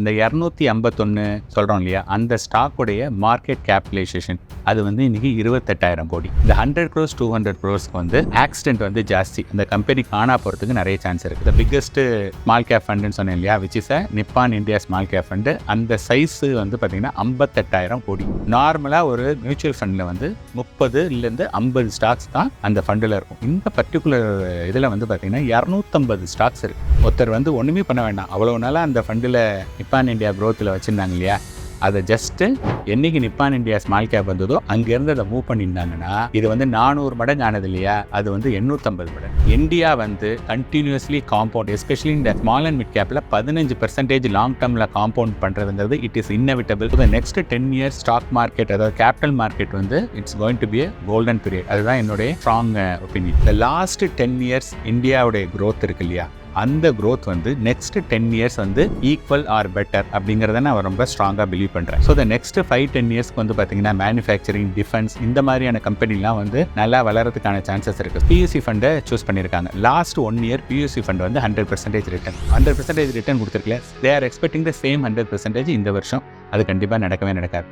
இந்த இரநூத்தி ஐம்பத்தொன்று சொல்கிறோம் இல்லையா அந்த ஸ்டாக்குடைய மார்க்கெட் கேபிடலைசேஷன் அது வந்து இன்றைக்கி இருபத்தெட்டாயிரம் கோடி. இந்த ஹண்ட்ரட் க்ரோஸ் டூ ஹண்ட்ரட் க்ரோஸ்க்கு வந்து ஆக்சிடென்ட் வந்து ஜாஸ்தி. இந்த கம்பெனி காணா போகிறதுக்கு நிறைய சான்ஸ் இருக்குது இந்த பிக்கஸ்ட் ஸ்மால் கேப் ஃபண்டுன்னு சொன்னேன் இல்லையா which is a Nippon India small cap fund அந்த சைஸு வந்து பார்த்தீங்கன்னா ஐம்பத்தெட்டாயிரம் கோடி. நார்மலாக ஒரு மியூச்சுவல் ஃபண்டில் வந்து முப்பதுலேருந்து ஐம்பது ஸ்டாக்ஸ் தான் அந்த ஃபண்டில் இருக்கும். இந்த பர்டிகுலர் இதில் வந்து பார்த்தீங்கன்னா இரநூத்தம்பது ஸ்டாக்ஸ் இருக்குது ஒருத்தர் வந்து ஒன்றுமே பண்ண வேண்டாம். அவ்வளோ நாளாக அந்த ஃபண்டில் நிப்பான் இந்தியா க்ரோத்தில் வச்சுருந்தாங்க இல்லையா? அதை ஜஸ்ட்டு என்னைக்கு நிப்பான் இந்தியா ஸ்மால் கேப் வந்ததோ அங்கேருந்து அதை மூவ் பண்ணியிருந்தாங்கன்னா இது வந்து நானூறு மடங்கு ஆனது இல்லையா? அது வந்து எண்ணூற்றம்பது மடங்கு. இந்தியா வந்து கண்டினியூஸ்லி காம்பவுண்ட் எஸ்பெஷலி இந்த ஸ்மால் அண்ட் மிட் கேப்பில் பதினஞ்சு பர்சன்டேஜ் லாங் டேர்மில் காம்பவுண்ட் பண்ணுறதுங்கிறது it is inevitable the next ten years stock market அதாவது கேபிட்டல் மார்க்கெட் வந்து it's going to be golden period அதுதான் என்னுடைய ஸ்ட்ராங் ஒப்பீனியன் இந்த லாஸ்ட் டென் இயர்ஸ் இந்தியாவுடைய க்ரோத் இருக்கு இல்லையா? அந்த க்ரோத் வந்து நெக்ஸ்ட் டென் இயர்ஸ் வந்து ஈக்குவல் ஆர் பெட்டர் அப்படிங்கிறத நான் ரொம்ப ஸ்ட்ராங்காக பிலீவ் பண்ணுறேன் so the next five ten இயர்ஸ்க்கு வந்து பார்த்தீங்கன்னா மேனுஃபேக்சரிங் டிஃபென்ஸ் இந்த மாதிரியான கம்பெனிலாம் வந்து நல்லா வளர்றதுக்கான சான்சஸ் இருக்குது பியூசி ஃபண்டை சூஸ் பண்ணியிருக்காங்க last one year PUC fund வந்து hundred percentage return hundred percentage return கொடுத்துருக்கல. They are expecting the same hundred percentage இந்த வருஷம். அது கண்டிப்பாக நடக்கவே நடக்காது.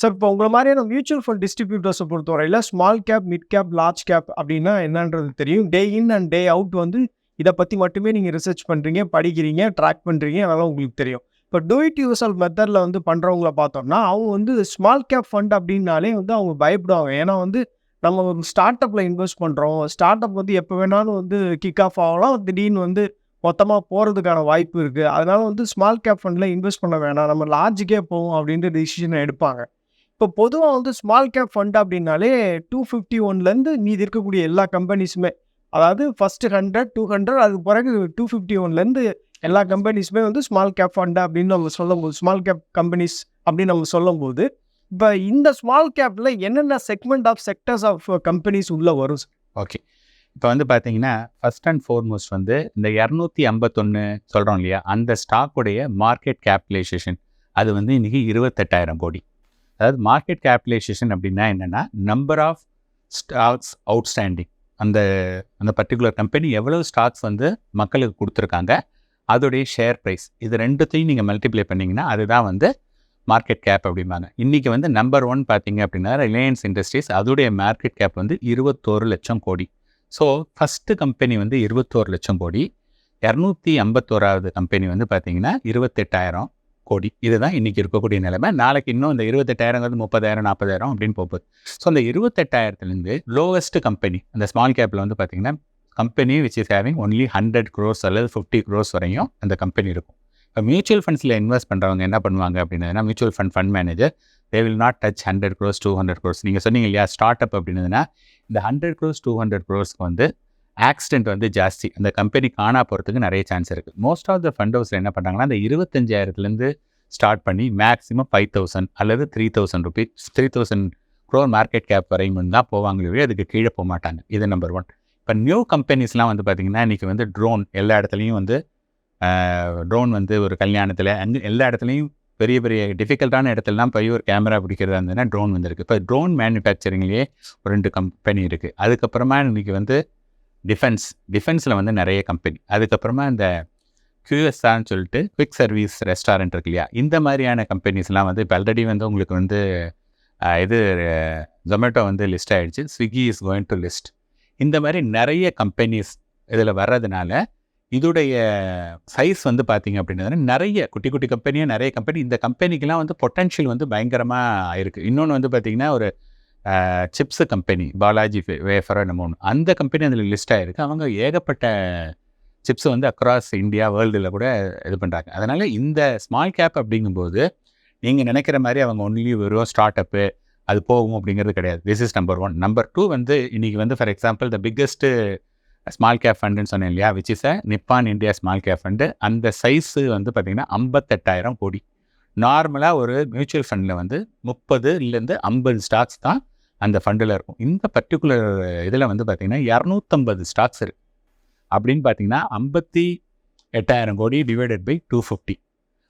சார் இப்போ உங்களை மாதிரியான மியூச்சுவல் ஃபண்ட் டிஸ்ட்ரிபியூட்டர்ஸை பொறுத்தவரையில் small cap mid cap large cap அப்படின்னா என்னன்றது தெரியும். டே இன் அண்ட் டே அவுட் வந்து இதை பற்றி மட்டுமே நீங்கள் ரிசர்ச் பண்ணுறீங்க படிக்கிறீங்க ட்ராக் பண்ணுறீங்க அதெல்லாம் உங்களுக்கு தெரியும். இப்போ டூ இட் யூசல் மெத்தடில் வந்து பண்ணுறவங்கள பார்த்தோம்னா அவங்க வந்து ஸ்மால் கேப் ஃபண்ட் அப்படின்னாலே வந்து அவங்க பயப்படுவாங்க. ஏன்னா வந்து நம்ம ஒரு ஸ்டார்ட் அப்பில் இன்வெஸ்ட் பண்ணுறோம் ஸ்டார்ட் அப் வந்து எப்போ வேணாலும் வந்து கிக் ஆஃப் ஆகலாம். திடீர்னு வந்து மொத்தமாக போகிறதுக்கான வாய்ப்பு இருக்குது அதனால வந்து ஸ்மால் கேப் ஃபண்டில் இன்வெஸ்ட் பண்ண வேணாம். நம்ம லார்ஜுக்கே போவோம் அப்படின்ற டிசிஷனை எடுப்பாங்க. இப்போ பொதுவாக வந்து ஸ்மால் கேப் ஃபண்ட் அப்படின்னாலே டூ ஃபிஃப்டி ஒன்லேருந்து மீதி இருக்கக்கூடிய எல்லா கம்பெனிஸுமே அதாவது ஃபஸ்ட்டு ஹண்ட்ரட் டூ ஹண்ட்ரட் அதுக்கு பிறகு டூ ஃபிஃப்டி ஒன்லேருந்து எல்லா கம்பெனிஸுமே வந்து ஸ்மால் கேப் ஃபண்டு அப்படின்னு நம்ம சொல்லும்போது ஸ்மால் கேப் கம்பெனிஸ் அப்படின்னு நம்ம சொல்லும்போது இப்போ இந்த ஸ்மால் கேப்பில் என்னென்ன segment of sectors of companies உள்ளே வரும்? ஓகே இப்போ வந்து பார்த்தீங்கன்னா ஃபர்ஸ்ட் அண்ட் ஃபோர்மோஸ்ட் வந்து இந்த இரநூத்தி ஐம்பத்தொன்று சொல்கிறோம் இல்லையா அந்த ஸ்டாக்குடைய மார்க்கெட் கேபிடலைசேஷன் அது வந்து இன்றைக்கி இருபத்தெட்டாயிரம் கோடி. அதாவது மார்க்கெட் கேபிடலைசேஷன் அப்படின்னா என்னென்னா நம்பர் ஆஃப் ஸ்டாக்ஸ் அவுட்ஸ்டாண்டிங் அந்த அந்த பர்டிகுலர் கம்பெனி எவ்வளவு ஸ்டாக்ஸ் வந்து மக்களுக்கு கொடுத்துருக்காங்க அதோடைய ஷேர் ப்ரைஸ் இது ரெண்டுத்தையும் நீங்கள் மல்டிப்ளை பண்ணிங்கன்னா அதுதான் வந்து மார்க்கெட் கேப் அப்படிம்பாங்க. இன்றைக்கி வந்து நம்பர் ஒன் பார்த்தீங்க அப்படின்னா ரிலையன்ஸ் இண்டஸ்ட்ரீஸ் அதோடைய மார்க்கெட் கேப் வந்து இருபத்தோரு லட்சம் கோடி. ஸோ ஃபஸ்ட்டு கம்பெனி வந்து இருபத்தோரு லட்சம் கோடி. இரநூத்தி ஐம்பத்தோராவது கம்பெனி வந்து பார்த்தீங்கன்னா இருபத்தெட்டாயிரம். கோடி. இதுதான் இன்றைக்கி இருக்கக்கூடிய நிலைமை. நாளைக்கு இன்னும் இந்த இருபத்தெட்டாயிரங்கிறது முப்பதாயிரம் நாற்பதாயிரம் அப்படின்னு போகுது. ஸோ அந்த இருபத்தெட்டாயிரத்துலேருந்து லோவஸ்ட் கம்பெனி அந்த ஸ்மால் கேப்பில் வந்து பார்த்தீங்கன்னா company which is having only hundred crores அல்லது ஃபிஃப்டி க்ரோஸ் வரையும் அந்த கம்பெனி இருக்கும். இப்போ மியூச்சுவல் ஃபண்ட்ஸில் இன்வெஸ்ட் பண்ணுறவங்க என்ன பண்ணுவாங்க அப்படின்னா mutual fund fund manager they will not touch hundred crores two hundred crores நீங்கள் சொன்னீங்க இல்லையா ஸ்டார்ட் அப் அப்படின்னதுன்னா இந்த ஹண்ட்ரட் க்ரோஸ் டூ ஹண்ட்ரட் க்ரோஸ்க்கு வந்து ஆக்சிடென்ட் வந்து ஜாஸ்தி. அந்த கம்பெனி காணா போகிறதுக்கு நிறைய சான்ஸ் இருக்குது மோஸ்ட் ஆஃப் த ஃபண்ட் ஹவுஸில் என்ன பண்ணுறாங்கன்னா அந்த இருபத்தஞ்சாயிரத்துலேருந்து ஸ்டார்ட் பண்ணி மேக்ஸிமம் ஃபைவ் தௌசண்ட் அல்லது three thousand rupees three thousand crore market cap வரையும் தான் போவாங்களே அதுக்கு கீழே போக மாட்டாங்க. இது நம்பர் ஒன் இப்போ நியூ கம்பெனிஸ்லாம் வந்து பார்த்திங்கன்னா இன்றைக்கி வந்து ட்ரோன் எல்லா இடத்துலையும் வந்து ட்ரோன் வந்து ஒரு கல்யாணத்தில் அங்கே எல்லா இடத்துலையும் பெரிய பெரிய டிஃபிகல்ட்டான இடத்துலலாம் போய் ஒரு கேமரா பிடிக்கிறதா இருந்ததுன்னா ட்ரோன் வந்துருக்கு. இப்போ ட்ரோன் மேனுஃபேக்சரிங்லேயே ஒரு ரெண்டு கம்பெனி இருக்குது அதுக்கப்புறமா இன்றைக்கி வந்து டிஃபென்ஸ் டிஃபென்ஸில் வந்து நிறைய கம்பெனி அதுக்கப்புறமா இந்த QSRன்னு சொல்லிட்டு குவிக் சர்வீஸ் ரெஸ்டாரண்ட் இருக்கு இல்லையா? இந்த மாதிரியான கம்பெனிஸ்லாம் வந்து இப்போ ஆல்ரெடி வந்து உங்களுக்கு வந்து இது ஜொமேட்டோ வந்து லிஸ்ட் ஆகிடுச்சு Swiggy is going to list இந்த மாதிரி நிறைய கம்பெனிஸ் இதில் வர்றதுனால இதோடைய சைஸ் வந்து பார்த்தீங்க அப்படின்னா நிறைய குட்டி குட்டி கம்பெனியாக நிறைய கம்பெனி இந்த கம்பெனிக்கெலாம் வந்து பொட்டன்ஷியல் வந்து பயங்கரமாக இருக்குது இன்னொன்று வந்து பார்த்திங்கன்னா ஒரு சிப்ஸு கம்பெனி பாலாஜி வேஃபரோ என்னமோ ஒன்று அந்த கம்பெனி அதில் லிஸ்ட் ஆகிருக்கு அவங்க ஏகப்பட்ட சிப்ஸ் வந்து அக்ராஸ் இந்தியா வேர்ல்டில் கூட இது பண்ணுறாங்க அதனால் இந்த ஸ்மால் கேப் அப்படிங்கும்போது நீங்கள் நினைக்கிற மாதிரி அவங்க ஒன்லி வெறும் ஸ்டார்ட் அப்பு அது போகும் அப்படிங்கிறது கிடையாது. This is number one number two வந்து இன்றைக்கி வந்து for example the biggest small cap ஃபண்டுன்னு சொன்னேன் இல்லையா? Which is a Nippon India small cap fund அந்த சைஸு வந்து பார்த்திங்கன்னா ஐம்பத்தெட்டாயிரம் கோடி. நார்மலாக ஒரு மியூச்சுவல் ஃபண்டில் வந்து முப்பதுலேருந்து ஐம்பது ஸ்டாக்ஸ் தான் அந்த ஃபண்டில் இருக்கும். இந்த பர்டிகுலர் இதில் வந்து பார்த்திங்கன்னா இரநூத்தம்பது ஸ்டாக்ஸ் இருக்குது அப்படின்னு பார்த்தீங்கன்னா ஐம்பத்தி எட்டாயிரம் கோடி டிவைடட் பை டூ ஃபிஃப்டி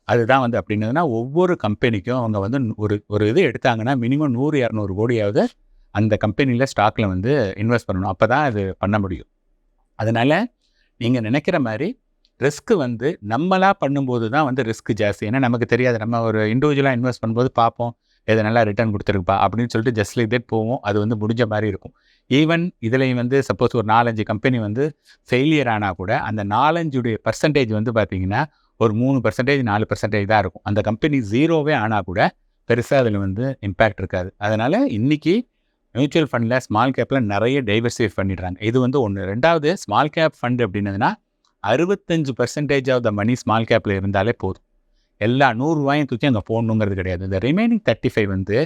அதுதான் வந்து அப்படின்னதுன்னா ஒவ்வொரு கம்பெனிக்கும் அவங்க வந்து ஒரு ஒரு இது எடுத்தாங்கன்னா மினிமம் நூறு இரநூறு கோடியாவது அந்த கம்பெனியில் ஸ்டாக்கில் வந்து இன்வெஸ்ட் பண்ணணும். அப்போ தான் அது பண்ண முடியும். அதனால் நீங்கள் நினைக்கிற மாதிரி ரிஸ்க்கு வந்து நம்மளாக பண்ணும்போது தான் வந்து ரிஸ்க் ஜாஸ்தி. ஏன்னா நமக்கு தெரியாது. நம்ம ஒரு இண்டிவிஜுவலாக இன்வெஸ்ட் பண்ணும்போது பார்ப்போம் இதை நல்லா ரிட்டர்ன் கொடுத்துருப்பா அப்படின்னு சொல்லிட்டு ஜஸ்ட் லைக் தட் போவோம் அது வந்து முடிஞ்ச மாதிரி இருக்கும். ஈவன் இதுலேயும் வந்து சப்போஸ் ஒரு நாலஞ்சு கம்பெனி வந்து ஃபெயிலியர் ஆனால் கூட அந்த நாலஞ்சுடைய பர்சன்டேஜ் வந்து பார்த்தீங்கன்னா ஒரு மூணு பர்சன்டேஜ் நாலு பர்சன்டேஜ் தான் இருக்கும். அந்த கம்பெனி ஜீரோவே ஆனால் கூட பெருசாக அதில் வந்து இம்பேக்ட் இருக்காது. அதனால் இன்னைக்கு மியூச்சுவல் ஃபண்டில் ஸ்மால் கேப்பில் நிறைய டைவர்சிஃபை பண்ணிடுறாங்க. இது வந்து ஒன்று ரெண்டாவது ஸ்மால் கேப் ஃபண்ட் அப்படின்னதுன்னா அறுபத்தஞ்சு percentage of the money small கேப்பில் இருந்தாலே போதும். எல்லா நூறுரூவாயும் தூக்கி அங்கே போடணுங்கிறது கிடையாது. இந்த ரிமைனிங் தேர்ட்டி ஃபைவ் வந்து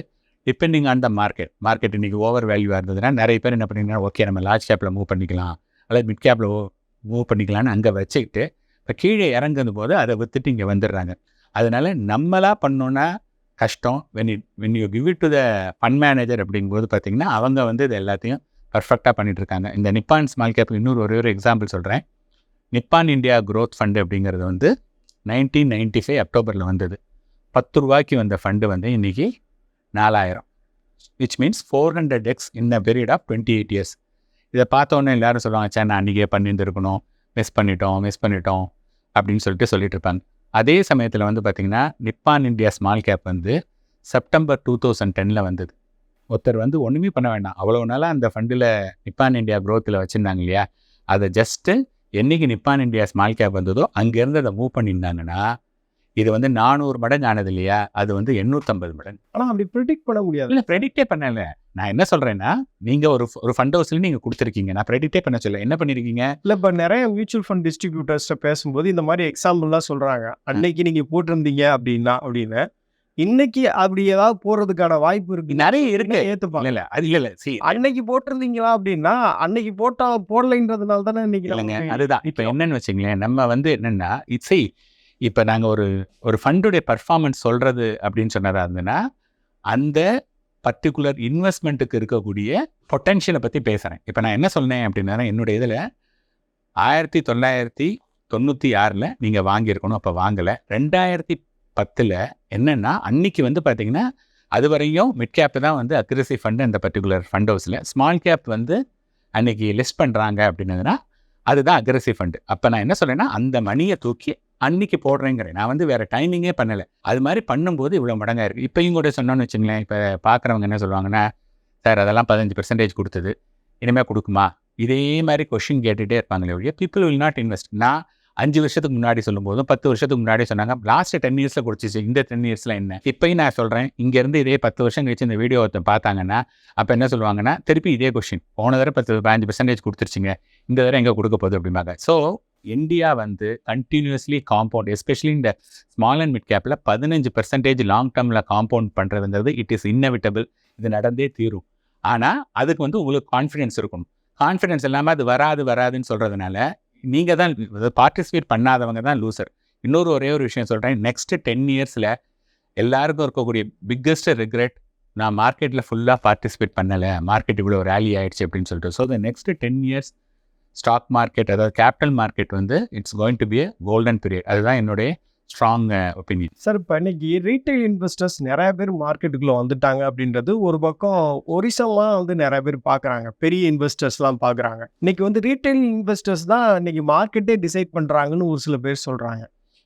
depending on the market market இன்றைக்கி ஓவர் வேல்யூவாக இருந்ததுன்னா நிறைய பேர் என்ன பண்ணிங்கன்னா ஓகே நம்ம லார்ஜ் கேப்பில் மூவ் பண்ணிக்கலாம். அல்லது மிட் கேப்பில் மூவ் பண்ணிக்கலாம்னு அங்கே வச்சுக்கிட்டு இப்போ கீழே இறங்குது போது அதை விற்றுட்டு இங்கே வந்துடுறாங்க. அதனால் நம்மளா பண்ணோன்னா கஷ்டம். When it when you give it to the fund manager அப்படிங்கும்போது பார்த்திங்கன்னா அவங்க வந்து இது எல்லாத்தையும் பர்ஃபெக்டாக பண்ணிட்டு இருக்காங்க. இந்த நிப்பான் ஸ்மால் கேப் இன்னொரு ஒரே ஒரு எக்ஸாம்பிள் சொல்கிறேன் நிப்பான் இந்தியா க்ரோத் ஃபண்டு அப்படிங்கிறது வந்து நைன்டீன் நைன்டி ஃபைவ் அக்டோபரில் வந்தது. பத்து ரூபாய்க்கு வந்த ஃபண்டு வந்து இன்றைக்கி நாலாயிரம். Which means four hundred X in a period of twenty eight years இதை பார்த்தோன்னே எல்லோரும் சொல்லுவாங்க சார் நான் அன்றைக்கே பண்ணியிருந்துருக்கணும். மிஸ் பண்ணிட்டோம் மிஸ் பண்ணிட்டோம். அப்படின்னு சொல்லிட்டு சொல்லிட்டு இருப்பாங்க. அதே சமயத்தில் வந்து பார்த்திங்கன்னா நிப்பான் இந்தியா ஸ்மால் கேப் வந்து செப்டம்பர் டூ தௌசண்ட் டெனில் வந்தது. ஒருத்தர் வந்து ஒன்றுமே பண்ண வேண்டாம். அவ்வளோ நாளாக அந்த ஃபண்டில் நிப்பான் இந்தியா க்ரோத்தில் வச்சுருந்தாங்க இல்லையா? அதை ஜஸ்ட்டு என்னைக்கு நிப்பான் இந்தியா ஸ்மால் கேப் வந்ததோ அங்கேருந்து அதை மூவ் பண்ணியிருந்தாங்கன்னா இது வந்து நானூறு மடங்கு ஆனது இல்லையா? அது வந்து எண்ணூற்றம்பது மடங்கு. ஆனால் அப்படி ப்ரிடிக்ட் பண்ண முடியாது. இல்லை ப்ரெடிக்டே பண்ணல. நான் என்ன சொல்கிறேன்னா நீங்கள் ஒரு ஒரு ஃபண்ட் ஹவுஸில் நீங்கள் கொடுத்துருக்கீங்க. நான் ப்ரெடிக்டே பண்ண சொல்ல என்ன பண்ணியிருக்கீங்க இல்லை இப்போ நிறைய மியூச்சுவல் ஃபண்ட் டிஸ்ட்ரிபியூட்டர்ஸ்ட்ட பேசும்போது இந்த மாதிரி எக்ஸாம்பிள்லாம் சொல்கிறாங்க அன்னைக்கு நீங்கள் போட்டிருந்தீங்க அப்படின்னா அப்படின்னு இன்னைக்கு அப்படி ஏதாவது போடுறதுக்கான வாய்ப்பு இருக்கு. நிறைய இருக்கு. ஏற்றுப்பாங்க இல்லை அது இல்லை இல்லை. சி அன்னைக்கு போட்டிருந்தீங்களா அப்படின்னா அன்னைக்கு போட்டா போடலைன்றதுனால தானே இன்னைக்கு இல்லைங்க. அதுதான். இப்போ என்னன்னு வச்சுங்களேன் நம்ம வந்து என்னென்னா இட்ஸை இப்போ நாங்கள் ஒரு ஒரு ஃபண்டுடைய பர்ஃபார்மன்ஸ் சொல்கிறது அப்படின்னு சொன்னதா இருந்ததுன்னா அந்த பர்டிகுலர் இன்வெஸ்ட்மெண்ட்டுக்கு இருக்கக்கூடிய பொட்டென்ஷியலை பற்றி பேசுகிறேன் இப்போ நான் என்ன சொன்னேன் அப்படின்னா என்னுடைய இதில் ஆயிரத்தி தொள்ளாயிரத்தி தொண்ணூற்றி ஆறில் நீங்கள் வாங்கியிருக்கணும். அப்போ வாங்கலை. ரெண்டாயிரத்தி பத்தில் என்னென்னா அன்னைக்கு வந்து பார்த்திங்கன்னா அது வரையும் மிட் கேப் தான் வந்து அக்ரெசிவ் ஃபண்டு அந்த பர்டிகுலர் ஃபண்ட் ஹவுஸில் ஸ்மால் கேப் வந்து அன்னைக்கு லிஸ்ட் பண்ணுறாங்க அப்படின்னதுன்னா அதுதான் அக்ரஸிவ் ஃபண்டு அப்போ நான் என்ன சொல்கிறேன்னா அந்த மணியை தூக்கி அன்னைக்கு போடுறேங்கிறேன். நான் வந்து வேறு டைமிங்கே பண்ணலை. அது மாதிரி பண்ணும்போது இவ்வளோ மடங்காக இருக்குது இப்போயும் கூட சொன்னோன்னு வச்சுங்களேன் இப்போ பார்க்குறவங்க என்ன சொல்லுவாங்கன்னா சார் அதெல்லாம் பதினஞ்சு பெர்சன்டேஜ் கொடுத்தது. இனிமேல் கொடுக்குமா? இதே மாதிரி கொஷின் கேட்டுகிட்டே இருப்பாங்களே ஒழிய பீப்புள் வில் நாட் இன்வெஸ்ட் நான் அஞ்சு வருஷத்துக்கு முன்னாடி சொல்லும்போதும் பத்து வருஷத்துக்கு முன்னாடி சொன்னாங்க லாஸ்ட் டென் இயர்ஸில் குடிச்சிச்சு இந்த டென் இயர்ஸில் என்ன? இப்பயும் நான் சொல்கிறேன் இங்கேருந்து இதே பத்து வருஷம் கழிச்சு இந்த வீடியோ ஒருத்தன் பார்த்தாங்கன்னா அப்போ என்ன சொல்லுவாங்கன்னா திருப்பி இதே கொஷின் போன தடவை பத்து பதினஞ்சு பெர்சன்டேஜ் கொடுத்துருச்சிங்க. இந்த தடவை எங்கே கொடுக்க போகுது? அப்படிம்பாங்க. ஸோ இந்தியா வந்து கண்டினியூஸ்லி காம்பவுண்ட் எஸ்பெஷலி இந்த ஸ்மால் அண்ட் மிட் கேப்பில் பதினஞ்சு பெர்சன்டேஜ் லாங் டேர்மில் காம்பவுண்ட் பண்ணுறதுங்கிறது இட் இஸ் இன்னவிட்டபிள் இது நடந்தே தீரும். ஆனால் அதுக்கு வந்து உங்களுக்கு கான்ஃபிடென்ஸ் இருக்கணும். கான்ஃபிடென்ஸ் இல்லாமல் அது வராது வராதுன்னு சொல்கிறதுனால நீங்கள் தான் பார்ட்டிசிபேட் பண்ணாதவங்க தான் லூசர் இன்னொரு ஒரே ஒரு விஷயம் சொல்கிறேன் நெக்ஸ்ட் டென் இயர்ஸில் எல்லாருக்கும் இருக்கக்கூடிய பிக்கஸ்ட் ரிக்ரெட் நான் மார்க்கெட்டில் ஃபுல்லாக பார்ட்டிசிபேட் பண்ணலை. மார்க்கெட் இவ்வளோ ரேலி ஆகிடுச்சு அப்படின்னு சொல்லிட்டு. So the next ten years stock market அதாவது கேபிட்டல் மார்க்கெட் வந்து it's going to be a golden period அதுதான் என்னுடைய ஸ்ட்ராங் ஒப்பீனியன் சார் இப்போ இன்னைக்கு ரீட்டைல் இன்வெஸ்டர்ஸ் நிறைய பேர் மார்க்கெட்டுக்குள்ளே வந்துட்டாங்க அப்படின்றது ஒரு பக்கம் ஒரிசமாக வந்து நிறைய பேர் பார்க்குறாங்க பெரிய இன்வெஸ்டர்ஸ்லாம் பார்க்குறாங்க இன்னைக்கு வந்து ரீட்டைல் இன்வெஸ்டர்ஸ் தான் இன்னைக்கு மார்க்கெட்டே டிசைட் பண்ணுறாங்கன்னு ஒரு சில பேர் சொல்கிறாங்க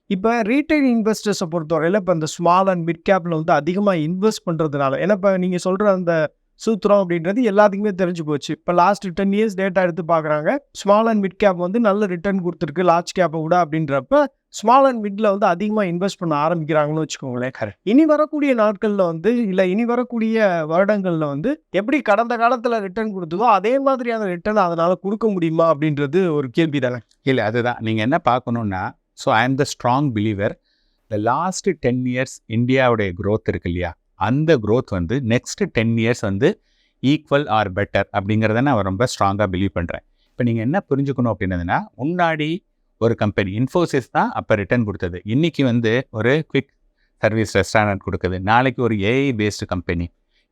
இப்போ ரீட்டைல் இன்வெஸ்டர்ஸை பொறுத்தவரையில் இப்போ இந்த ஸ்மால் அண்ட் மிட் கேப்பில் வந்து அதிகமாக இன்வெஸ்ட் பண்ணுறதுனால ஏன்னா இப்போ நீங்கள் சொல்கிற அந்த சூத்திரம் அப்படின்றது எல்லாத்துக்குமே தெரிஞ்சு போச்சு. இப்போ லாஸ்ட் டென் இயர்ஸ் டேட்டா எடுத்து பார்க்குறாங்க ஸ்மால் அண்ட் மிட் கேப் வந்து நல்ல ரிட்டர்ன் கொடுத்துருக்கு. லார்ஜ் கேப்பை விட அப்படின்றப்ப ஸ்மால் அண்ட் மிட்ல வந்து அதிகமாக இன்வெஸ்ட் பண்ண ஆரம்பிக்கிறாங்கன்னு வச்சுக்கோங்களேன். Correct. இனி வரக்கூடிய நாட்களில் வந்து இல்லை இனி வரக்கூடிய வருடங்களில் வந்து எப்படி கடந்த காலத்தில் ரிட்டர்ன் கொடுத்ததோ அதே மாதிரியான ரிட்டர்ன் அதனால கொடுக்க முடியுமா அப்படின்றது ஒரு கேள்வி தானே? இல்லை அதுதான். நீங்கள் என்ன பார்க்கணுன்னா so I am the strong believer the last ten years இந்தியாவுடைய growth இருக்கு இல்லையா? அந்த க்ரோத் வந்து நெக்ஸ்ட்டு டென் இயர்ஸ் வந்து ஈக்குவல் ஆர் பெட்டர் அப்படிங்கிறத நான் ரொம்ப ஸ்ட்ராங்காக பிலீவ் பண்ணுறேன் இப்போ நீங்கள் என்ன புரிஞ்சுக்கணும் அப்படின்னதுன்னா முன்னாடி ஒரு கம்பெனி இன்ஃபோசிஸ் தான் அப்போ ரிட்டர்ன் கொடுத்தது. இன்றைக்கி வந்து ஒரு குவிக் சர்வீஸ் ரெஸ்டாரண்ட் கொடுக்குது. நாளைக்கு ஒரு ஏஐ பேஸ்டு கம்பெனி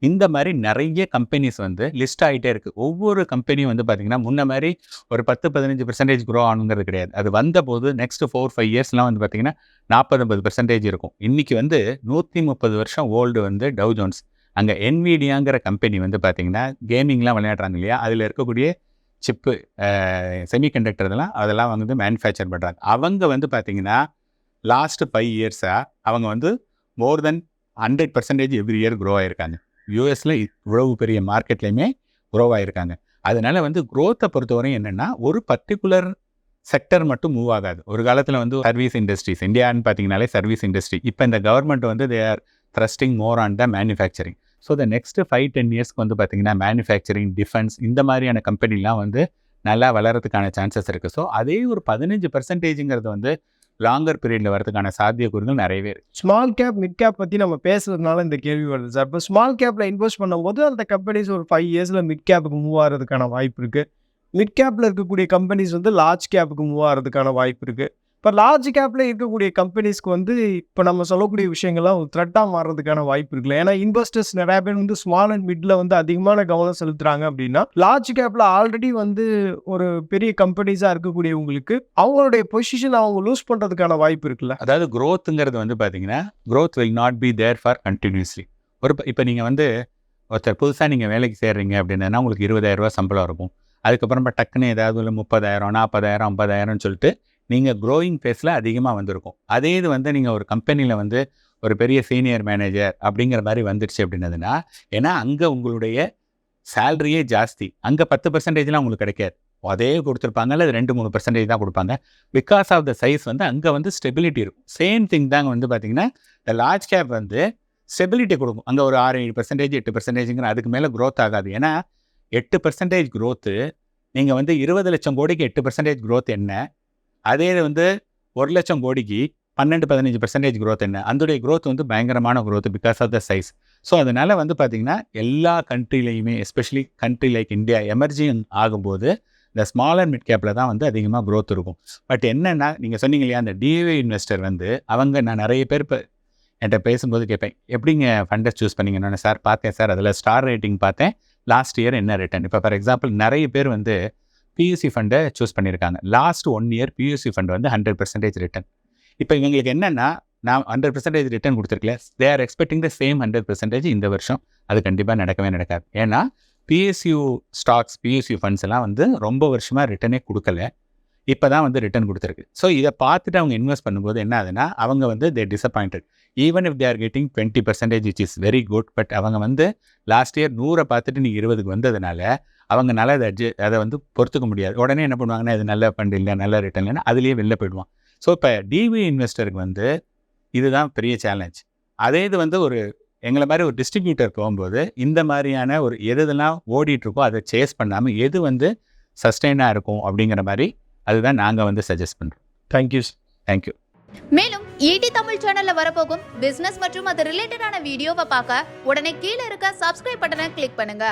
இந்த மாதிரி நிறைய கம்பெனிஸ் வந்து லிஸ்ட் ஆகிட்டே இருக்குது ஒவ்வொரு கம்பெனியும் வந்து பார்த்திங்கன்னா முன்ன மாதிரி ஒரு பத்து பதினஞ்சு பெர்சன்டேஜ் க்ரோ ஆகணுங்கிறது கிடையாது. அது வந்தபோது நெக்ஸ்ட் ஃபோர் ஃபைவ் இயர்ஸ்லாம் வந்து பார்த்திங்கன்னா நாற்பது ஐம்பது பெர்சன்டேஜ் இருக்கும். இன்றைக்கி வந்து நூற்றி முப்பது வருஷம் ஓல்டு வந்து டவு ஜோன்ஸ் அங்கே என்விடியாங்கிற கம்பெனி வந்து பார்த்திங்கன்னா கேமிங்லாம் விளையாடுறாங்க இல்லையா? அதில் இருக்கக்கூடிய சிப்பு செமிகண்டக்டர் இதெல்லாம் அதெல்லாம் வந்து மேனுஃபேக்சர் பண்ணுறாங்க அவங்க வந்து பார்த்தீங்கன்னா லாஸ்ட் ஃபைவ் இயர்ஸாக அவங்க வந்து more than hundred percentage every year grow ஆயிருக்காங்க. யூஎஸில் இவ்வளவு பெரிய மார்க்கெட்லேயுமே க்ரோ அதனால் வந்து குரோத்தை பொறுத்தவரையும் என்னென்னா ஒரு பர்டிகுலர் செக்டர் மட்டும் மூவ் ஆகாது. ஒரு காலத்தில் வந்து சர்வீஸ் இண்டஸ்ட்ரீஸ் இந்தியான்னு பார்த்தீங்கனாலே சர்வீஸ் இண்டஸ்ட்ரி இப்போ இந்த கவர்மெண்ட் வந்து they are thrusting more on the manufacturing so the next five ten இயர்ஸ்க்கு வந்து பார்த்தீங்கன்னா மேனுஃபேக்சரிங் டிஃபென்ஸ் இந்த மாதிரியான கம்பெனிலாம் வந்து நல்லா வளரத்துக்கான சான்சஸ் இருக்குது ஸோ அதே ஒரு பதினஞ்சு பர்சன்டேஜுங்கிறது வந்து லாங்கர் பீரியடில் வரதுக்கான சாத்தியக்கூறுகள் நிறையவே இருக்குது ஸ்மால் கேப் மிட் கேப் பற்றி நம்ம பேசுறதுனால இந்த கேள்வி வருது சார். இப்போ ஸ்மால் கேப்பில் இன்வெஸ்ட் பண்ணும்போது அந்த கம்பெனிஸ் ஒரு ஃபைவ் இயர்ஸில் மிட் கேப்புக்கு மூவ் ஆகிறதுக்கான வாய்ப்பு இருக்குது மிட் கேப்பில் இருக்கக்கூடிய கம்பெனிஸ் வந்து லார்ஜ் கேப்புக்கு மூவ் ஆகிறதுக்கான வாய்ப்பு இருக்குது இப்போ லார்ஜ் கேப்பில் இருக்கக்கூடிய கம்பெனிஸ்க்கு வந்து இப்போ நம்ம சொல்லக்கூடிய விஷயங்கள்லாம் ஒரு த்ரெட்டாக மாறுறதுக்கான வாய்ப்பு இருக்குல்ல. ஏன்னா இன்வெஸ்டர்ஸ் நிறைய பேர் வந்து ஸ்மால் அண்ட் மிட்ல வந்து அதிகமான கவனம் செலுத்துறாங்க அப்படின்னா லார்ஜ் கேப்பில் ஆல்ரெடி வந்து ஒரு பெரிய கம்பெனிஸாக இருக்கக்கூடியவங்களுக்கு அவங்களுடைய பொசிஷன் அவங்க லூஸ் பண்ணுறதுக்கான வாய்ப்பு இருக்குல்ல. அதாவது க்ரோத்துங்கிறது வந்து பார்த்தீங்கன்னா growth will not be there for continuously ஒரு இப்போ நீங்கள் வந்து ஒருத்தர் புதுசாக நீங்கள் வேலைக்கு சேர்றீங்க அப்படின்னா உங்களுக்கு இருபதாயிரம் சம்பளம் இருக்கும். அதுக்கப்புறமா டக்குன்னு ஏதாவது இல்லை முப்பதாயிரம் நாற்பதாயிரம் ஐம்பதாயிரம்னு சொல்லிட்டு நீங்கள் க்ரோயிங் ஃபேஸில் அதிகமாக வந்திருக்கும். அதே இது வந்து நீங்கள் ஒரு கம்பெனியில் வந்து ஒரு பெரிய சீனியர் மேனேஜர் அப்படிங்கிற மாதிரி வந்துடுச்சு அப்படின்னதுன்னா ஏன்னா அங்கே உங்களுடைய சேலரியே ஜாஸ்தி. அங்கே பத்து பர்சன்டேஜ்லாம் உங்களுக்கு கிடைக்காது. அதே கொடுத்துருப்பாங்க அல்லது ரெண்டு மூணு பர்சன்டேஜ் தான் கொடுப்பாங்க. பிகாஸ் ஆஃப் த சைஸ் வந்து அங்கே வந்து ஸ்டெபிலிட்டி இருக்கும். சேம் திங் தாங்க வந்து பார்த்தீங்கன்னா இந்த லார்ஜ் கேப் வந்து ஸ்டெபிலிட்டி கொடுக்கும். அங்கே ஒரு ஆறு ஏழு பர்சன்டேஜ் எட்டு பர்சன்டேஜுங்கிற அதுக்கு மேலே க்ரோத் ஆகாது. ஏன்னா எட்டு பர்சன்டேஜ் க்ரோத்து நீங்கள் வந்து இருபது லட்சம் கோடிக்கு எட்டு பர்சன்டேஜ் க்ரோத் என்ன? அதே வந்து ஒரு லட்சம் கோடிக்கு பன்னெண்டு பதினஞ்சு பர்சன்டேஜ் க்ரோத் என்ன? அதோடைய க்ரோத் வந்து பயங்கரமான growth because of the size so அதனால் வந்து பார்த்தீங்கன்னா எல்லா கண்ட்ரிலையுமே especially country like India emerging ஆகும்போது இந்த ஸ்மாலர் மிட் கேப்பில் தான் வந்து அதிகமாக க்ரோத் இருக்கும். பட் என்னென்னா நீங்கள் சொன்னீங்க இல்லையா அந்த டிஏவி இன்வெஸ்டர் வந்து அவங்க நான் நிறைய பேர் இப்போ என்கிட்ட பேசும்போது கேட்பேன் எப்படிங்க ஃபண்டை சூஸ் பண்ணீங்கன்னு சார் பார்த்தேன் சார். அதில் ஸ்டார் ரேட்டிங் பார்த்தேன் லாஸ்ட் இயர் என்ன ரிட்டர்ன் இப்போ ஃபார் எக்ஸாம்பிள் நிறைய பேர் வந்து பியூசி ஃபண்டை சூஸ் பண்ணியிருக்காங்க last one year PUC fund வந்து ஹண்ட்ரட் பர்சன்டேஜ் ரிட்டர்ன் இப்போ இவங்களுக்கு என்னென்னா நான் hundred percentage return கொடுத்துருக்கல. They are expecting the same hundred percentage இந்த வருஷம். அது கண்டிப்பாக நடக்கவே நடக்காது. ஏன்னா பிஎஸ்யூ ஸ்டாக்ஸ் பிஎஸ்யூ ஃபண்ட்ஸ் எல்லாம் வந்து ரொம்ப வருஷமாக ரிட்டர்னே கொடுக்கல. இப்போ தான் வந்து ரிட்டர்ன் கொடுத்துருக்கு. ஸோ இதை பார்த்துட்டு அவங்க இன்வெஸ்ட் பண்ணும்போது என்ன ஆகுதுன்னா அவங்க வந்து they disappointed even if they are getting twenty percentage which is very good but அவங்க வந்து லாஸ்ட் இயர் நூறை பார்த்துட்டு நீங்கள் இருபதுக்கு வந்ததுனால அவங்கனால அதை adju- அதை வந்து பொறுத்துக்க முடியாது. உடனே என்ன பண்ணுவாங்கன்னா இது நல்ல ஃபண்ட் இல்லை நல்ல ரிட்டர்ன் இல்லைன்னா அதுலேயே வெளில போயிடுவான். ஸோ இப்போ டிவி இன்வெஸ்டருக்கு வந்து இதுதான் பெரிய சேலஞ்ச் அதே இது வந்து ஒரு எங்களை மாதிரி ஒரு டிஸ்ட்ரிபியூட்டர் போகும்போது இந்த மாதிரியான ஒரு எது எதெல்லாம் ஓடிட்டு இருக்கோ அதை சேஸ் பண்ணாமல் எது வந்து சஸ்டெயினாக இருக்கும் அப்படிங்கிற மாதிரி அதுதான் நாங்கள் வந்து சஜஸ்ட் பண்ணுறோம் தேங்க்யூ தேங்க்யூ மேலும் ஈடி தமிழ் சேனல்ல வரப்போகும் பிசினஸ் மற்றும் அது ரிலேட்டடான வீடியோவை பார்க்க உடனே கீழே இருக்க சப்ஸ்கிரைப் பட்டனை கிளிக் பண்ணுங்க.